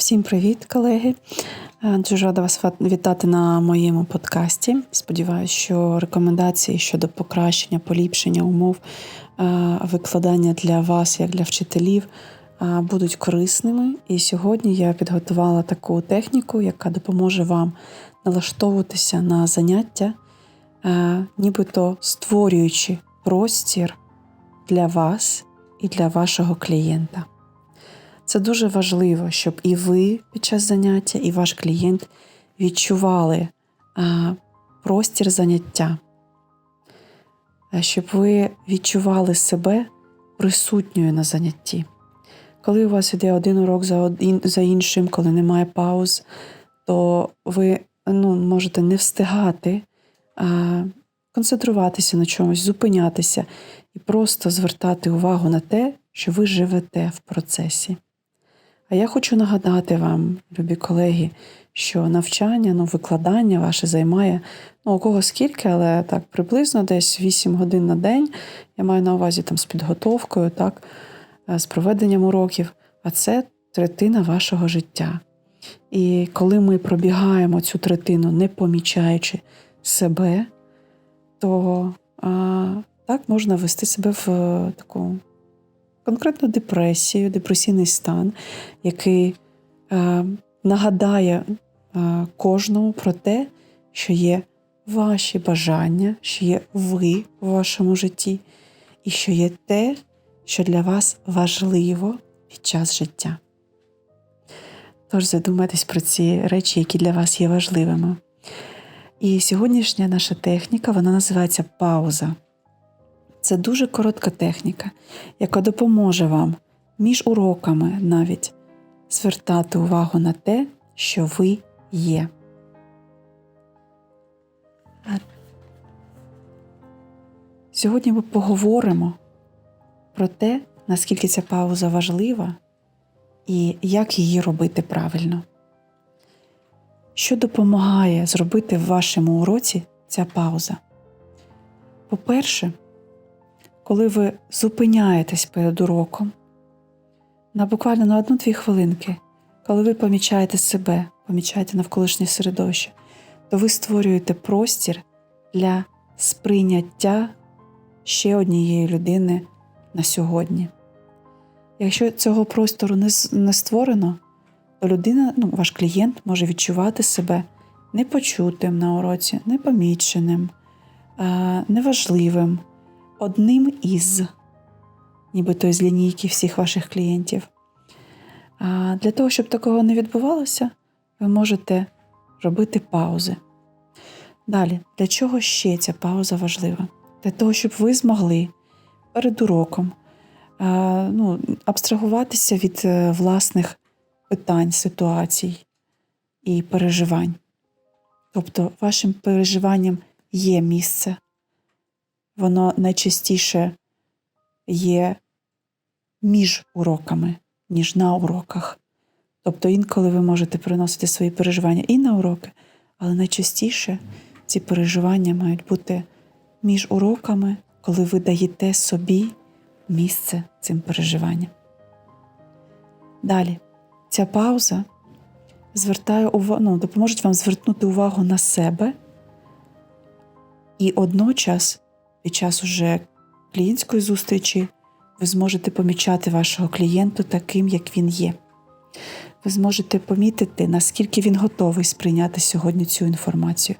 Всім привіт, колеги! Е, Дуже рада вас вітати на моєму подкасті. Сподіваюся, що рекомендації щодо покращення, поліпшення умов е, викладання для вас, як для вчителів, е, будуть корисними. І сьогодні я підготувала таку техніку, яка допоможе вам налаштовуватися на заняття, нібито створюючи простір для вас і для вашого клієнта. Це дуже важливо, щоб і ви під час заняття, і ваш клієнт відчували простір заняття, щоб ви відчували себе присутньою на занятті. Коли у вас іде один урок за, один, за іншим, коли немає пауз, то ви ну, можете не встигати а, концентруватися на чомусь, зупинятися і просто звертати увагу на те, що ви живете в процесі. А я хочу нагадати вам, любі колеги, що навчання, ну, викладання ваше займає ну, у кого скільки, але так приблизно десь 8 годин на день. Я маю на увазі там з підготовкою, так, е, з проведенням уроків, а це третина вашого життя. І коли ми пробігаємо цю третину, не помічаючи себе, то а, так можна вести себе в е, таку конкретно депресію, депресійний стан, який е, нагадає е, кожному про те, що є ваші бажання, що є ви в вашому житті, і що є те, що для вас важливо під час життя. Тож задумайтесь про ці речі, які для вас є важливими. І сьогоднішня наша техніка вона називається пауза. Це дуже коротка техніка, яка допоможе вам між уроками навіть звертати увагу на те, що ви є. Сьогодні ми поговоримо про те, наскільки ця пауза важлива і як її робити правильно. Що допомагає зробити в вашому уроці ця пауза? По-перше, коли ви зупиняєтесь перед уроком на буквально на одну-дві хвилинки, коли ви помічаєте себе, помічаєте навколишнє середовище, то ви створюєте простір для сприйняття ще однієї людини на сьогодні. Якщо цього простору не, не створено, то людина, ну, ваш клієнт може відчувати себе непочутим на уроці, непоміченим, неважливим одним із, нібито із лінійки всіх ваших клієнтів. А для того, щоб такого не відбувалося, ви можете робити паузи. Далі, для чого ще ця пауза важлива? Для того, щоб ви змогли перед уроком ну, абстрагуватися від е, власних питань, ситуацій і переживань. Тобто, вашим переживанням є місце воно найчастіше є між уроками, ніж на уроках. Тобто інколи ви можете приносити свої переживання і на уроки, але найчастіше ці переживання мають бути між уроками, коли ви даєте собі місце цим переживанням. Далі, ця пауза звертає увагу, ну, допоможе вам звернути увагу на себе і одночас під час уже клієнтської зустрічі ви зможете помічати вашого клієнту таким, як він є. Ви зможете помітити, наскільки він готовий сприйняти сьогодні цю інформацію.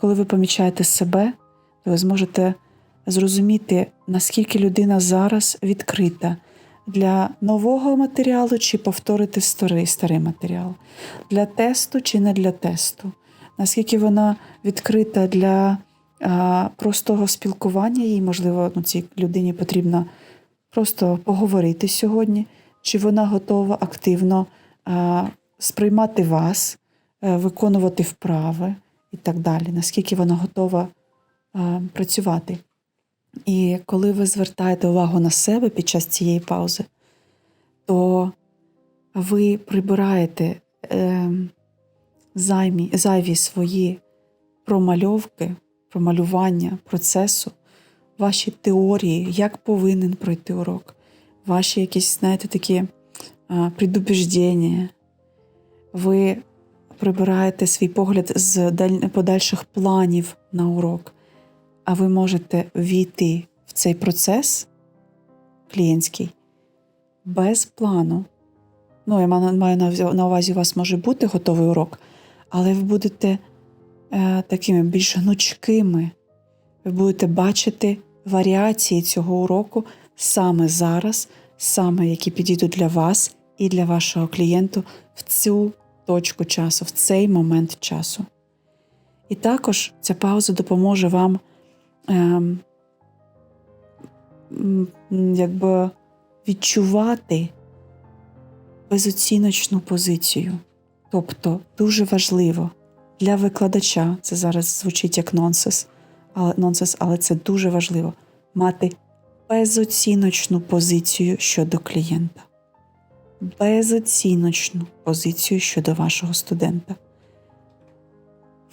Коли ви помічаєте себе, то ви зможете зрозуміти, наскільки людина зараз відкрита для нового матеріалу чи повторити старий, старий матеріал, для тесту чи не для тесту, наскільки вона відкрита для простого спілкування, їй, можливо, ну, цій людині потрібно просто поговорити сьогодні, чи вона готова активно сприймати вас, е, виконувати вправи і так далі, наскільки вона готова працювати. І коли ви звертаєте увагу на себе під час цієї паузи, то ви прибираєте е, займі, зайві свої промальовки, промалювання процесу, ваші теорії, як повинен пройти урок, ваші якісь, знаєте, такі предубіждення, ви прибираєте свій погляд з подальших планів на урок, а ви можете війти в цей процес клієнтський без плану. Ну, я маю на увазі, у вас може бути готовий урок, але ви будете е, такими більш гнучкими. Ви будете бачити варіації цього уроку саме зараз, саме які підійдуть для вас і для вашого клієнту в цю точку часу, в цей момент часу. І також ця пауза допоможе вам ем, якби відчувати безоціночну позицію. Тобто дуже важливо для викладача, це зараз звучить як нонсенс, але, нонсенс, але це дуже важливо мати безоціночну позицію щодо клієнта. Безоціночну позицію щодо вашого студента.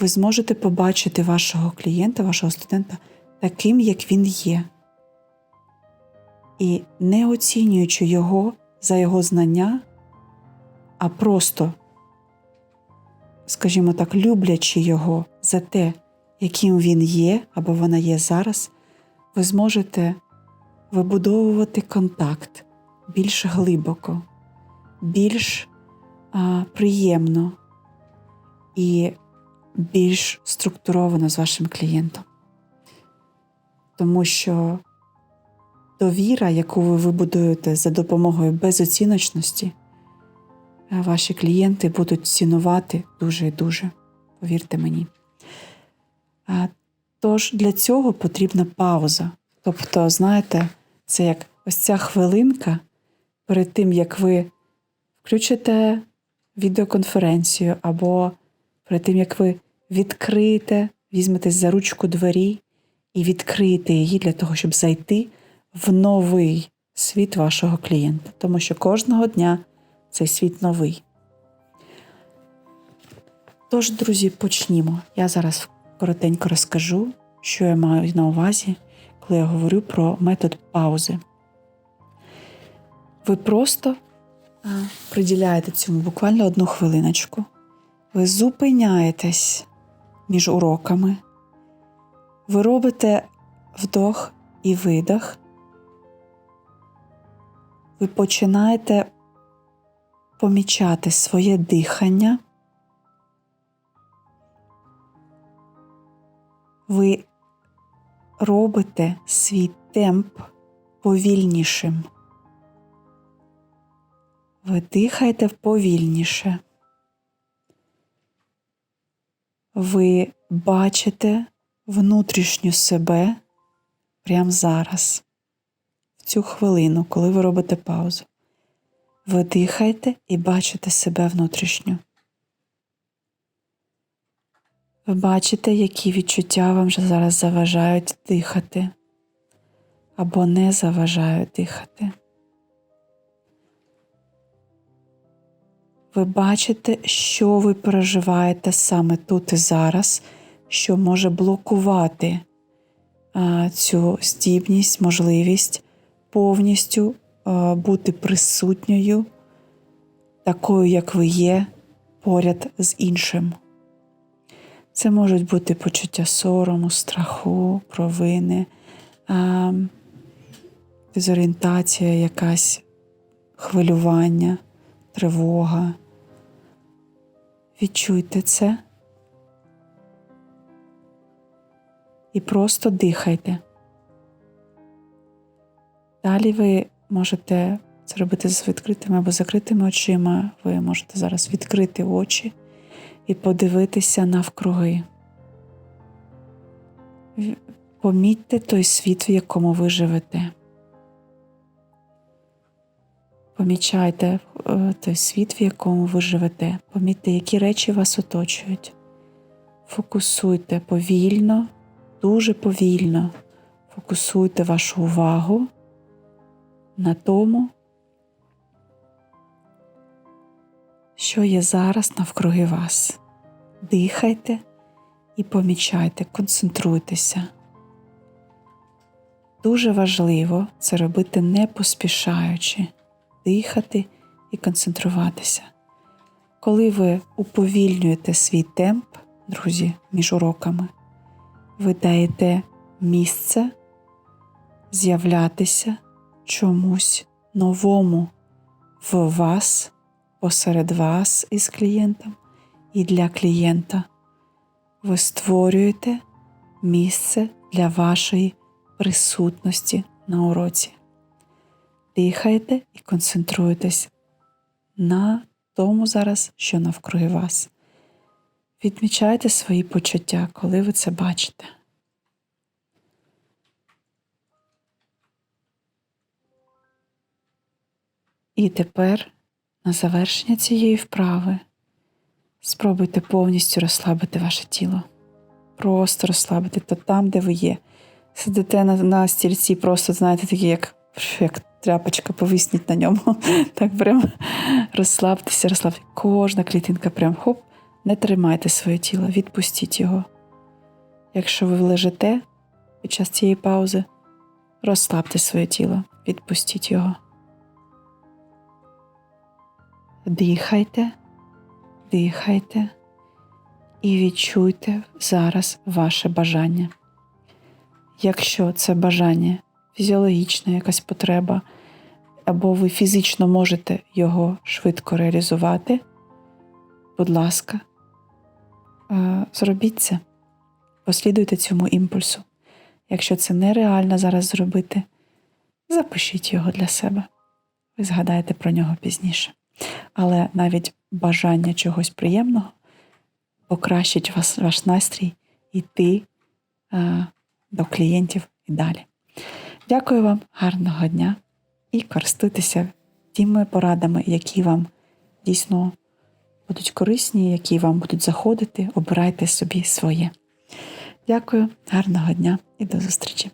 Ви зможете побачити вашого клієнта, вашого студента таким, як він є. І не оцінюючи його за його знання, а просто, скажімо так, люблячи його за те, яким він є або вона є зараз, ви зможете вибудовувати контакт більш глибоко, більш а, приємно і більш структуровано з вашим клієнтом. Тому що довіра, яку ви вибудуєте за допомогою безоціночності, ваші клієнти будуть цінувати дуже і дуже, повірте мені. Тож для цього потрібна пауза. Тобто, знаєте, це як ось ця хвилинка перед тим, як ви включите відеоконференцію, або перед тим, як ви відкриєте, візьметесь за ручку двері і відкриєте її для того, щоб зайти в новий світ вашого клієнта. Тому що кожного дня цей світ новий. Тож, друзі, почнімо. Я зараз коротенько розкажу, що я маю на увазі, коли я говорю про метод паузи. Ви просто приділяєте цьому буквально одну хвилиночку. Ви зупиняєтесь між уроками, ви робите вдох і видох. Ви починаєте помічати своє дихання. ви робите свій темп повільнішим. Ви дихаєте повільніше. Ви бачите внутрішню себе прямо зараз, в цю хвилину, коли ви робите паузу. Ви дихаєте і бачите себе внутрішньо. Ви бачите, які відчуття вам зараз заважають дихати або не заважають дихати. Ви бачите, що ви переживаєте саме тут і зараз, що може блокувати цю здібність, можливість повністю бути присутньою, такою, як ви є, поряд з іншим. Це можуть бути почуття сорому, страху, провини, дезорієнтація, якась хвилювання, тривога. Відчуйте це і просто дихайте. Далі ви можете це робити з відкритими або закритими очима. Ви можете зараз відкрити очі і подивитися навкруги. Помітьте той світ, в якому ви живете. Помічайте е, той світ, в якому ви живете. Помітьте, які речі вас оточують. Фокусуйте повільно, дуже повільно. Фокусуйте вашу увагу на тому, що є зараз навкруги вас. Дихайте і помічайте, концентруйтеся. Дуже важливо це робити не поспішаючи, дихати і концентруватися. Коли ви уповільнюєте свій темп, друзі, між уроками, ви даєте місце з'являтися чомусь новому в вас, посеред вас із клієнтом і для клієнта. Ви створюєте місце для вашої присутності на уроці. Дихайте і концентруйтесь на тому зараз, що навкруги вас. Відмічайте свої почуття, коли ви це бачите. І тепер, на завершення цієї вправи, спробуйте повністю розслабити ваше тіло. Просто розслабити то там, де ви є. Сидите на, на стільці, просто, знаєте, такі, як, як тряпочка, повисніть на ньому. Так прям розслабтеся, розслабте. Кожна клітинка прям хоп, не тримайте своє тіло, відпустіть його. Якщо ви лежите під час цієї паузи, розслабте своє тіло, відпустіть його. Дихайте, дихайте і відчуйте зараз ваше бажання. Якщо це бажання фізіологічна якась потреба, або ви фізично можете його швидко реалізувати, будь ласка, е, зробіть це, послідуйте цьому імпульсу. Якщо це нереально зараз зробити, запишіть його для себе. Ви згадаєте про нього пізніше. Але навіть бажання чогось приємного покращить вас, ваш настрій йти е, до клієнтів і далі. Дякую вам, гарного дня і користуйтеся тими порадами, які вам дійсно будуть корисні, які вам будуть заходити. Обирайте собі своє. Дякую, гарного дня і до зустрічі!